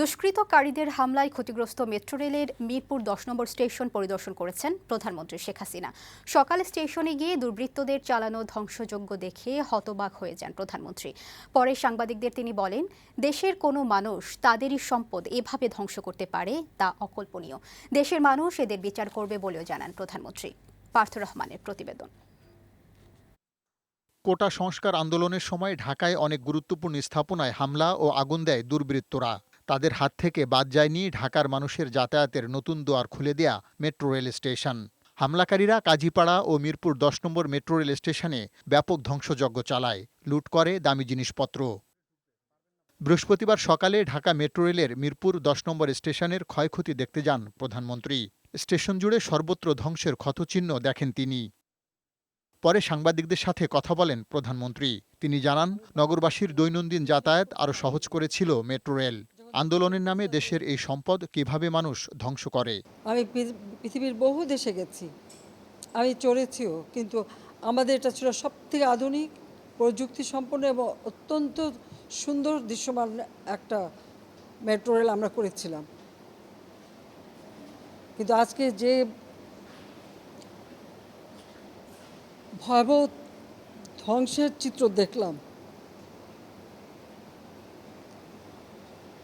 দুষ্কৃতকারীদের হামলায় ক্ষতিগ্রস্ত মেট্রো রেলের মিরপুর দশ নম্বর স্টেশন পরিদর্শন করেছেন প্রধানমন্ত্রী শেখ হাসিনা। সকালে স্টেশনে গিয়ে দুর্বৃত্তদের চালানো ধ্বংসযজ্ঞ দেখে হতবাক হয়ে যান প্রধানমন্ত্রী। পরে সাংবাদিকদের তিনি বলেন, দেশের কোনো মানুষ তাদেরই সম্পদ এভাবে ধ্বংস করতে পারে তা অকল্পনীয়। দেশের মানুষ এদের বিচার করবে বলেও জানান প্রধানমন্ত্রী। পার্থ রহমানের প্রতিবেদন। কোটা সংস্কার আন্দোলনের সময় ঢাকায় অনেক গুরুত্বপূর্ণ স্থাপনায় হামলা ও আগুন দেয় দুর্বৃত্তরা। তাদের হাত থেকে বাদ যায়নি ঢাকার মানুষের যাতায়াতের নতুন দুয়ার খুলে দেয়া মেট্রো রেল স্টেশন। হামলাকারীরা কাজীপাড়া ও মিরপুর দশ নম্বর মেট্রো রেল স্টেশনে ব্যাপক ধ্বংসযজ্ঞ চালায়, লুট করে দামি জিনিসপত্র। বৃহস্পতিবার সকালে ঢাকা মেট্রো রেলের মিরপুর দশ নম্বর স্টেশনের ক্ষয়ক্ষতি দেখতে যান প্রধানমন্ত্রী। স্টেশন জুড়ে সর্বত্র ধ্বংসের ক্ষতচিহ্ন দেখেন তিনি। পরে সাংবাদিকদের সাথে কথা বলেন প্রধানমন্ত্রী। তিনি জানান, নগরবাসীর দৈনন্দিন যাতায়াত আরও সহজ করেছিল মেট্রো রেল। আন্দোলনের নামে দেশের এই সম্পদ কীভাবে মানুষ ধ্বংস করে? আমি পৃথিবীর বহু দেশে গেছি। আমি চড়েছিও, কিন্তু আমাদের এটা ছিল সব থেকে আধুনিক প্রযুক্তি সম্পন্ন এবং অত্যন্ত সুন্দর দৃশ্যমান একটা মেট্রো রেল আমরা করেছিলাম। কিন্তু আজকে যে ভয়াবহ ধ্বংসের চিত্র দেখলাম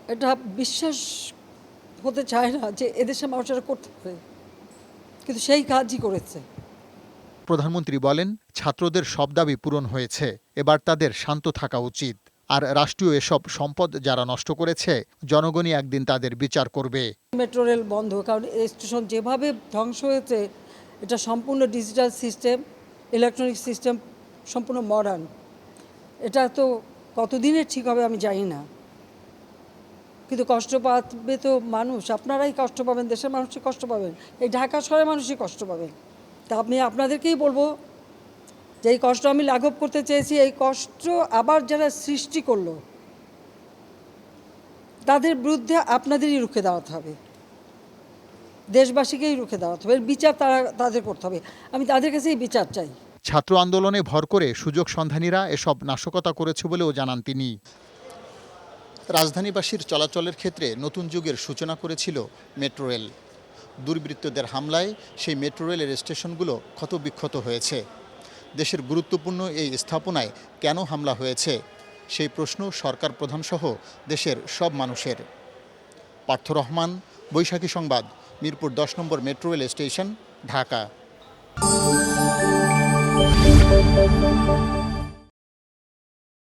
এটা বিশ্বাস হতে চায় না যে এদেশের মানুষেরা করতে পারে। কিন্তু সেই কাজই করেছে। প্রধানমন্ত্রী বলেন ছাত্রদের সব দাবি পূরণ হয়েছে এবার তাদের শান্ত থাকা উচিত। আর রাষ্ট্রীয় এসব সম্পদ যারা নষ্ট করেছে জনগণই একদিন তাদের বিচার করবে। মেট্রো রেল বন্ধ কারণ এই স্টেশন যেভাবে ধ্বংস হয়েছে এটা সম্পূর্ণ ডিজিটাল সিস্টেম ইলেকট্রনিক সিস্টেম সম্পূর্ণ মডার্ন এটা তো কতদিনের ঠিক হবে আমি জানি না। কিন্তু কষ্ট পাবে তো মানুষ। আপনারাই কষ্ট পাবেন, দেশের মানুষই কষ্ট পাবেন। এই ঢাকা শহরের মানুষই কষ্ট পাবেন। তা আমি আপনাদেরকেই বলব, যে এই কষ্ট আমি লাঘব করতে চেয়েছি, এই কষ্ট আবার যারা সৃষ্টি করল, তাদের বিরুদ্ধে আপনাদেরই রুখে দাঁড়াতে হবে। দেশবাসীকেই রুখে দাঁড়াতে হবে। বিচার তারা, তাদের করতে হবে। আমি তাদের কাছেই বিচার চাই। ছাত্র আন্দোলনে ভর করে সুযোগ সন্ধানীরা এসব নাশকতা করেছে বলেও জানান তিনি। রাজধানীবাসীর চলাচলের ক্ষেত্রে নতুন যুগের সূচনা করেছিল মেট্রো রেল। দুর্বৃত্তদের হামলায় সেই মেট্রো রেলের স্টেশনগুলো ক্ষতবিক্ষত হয়েছে। দেশের গুরুত্বপূর্ণ এই স্থাপনায় কেন হামলা হয়েছে, সেই প্রশ্ন সরকার প্রধানসহ দেশের সব মানুষের। পার্থ রহমান, বৈশাখী সংবাদ, মিরপুর দশ নম্বর মেট্রো রেল স্টেশন, ঢাকা।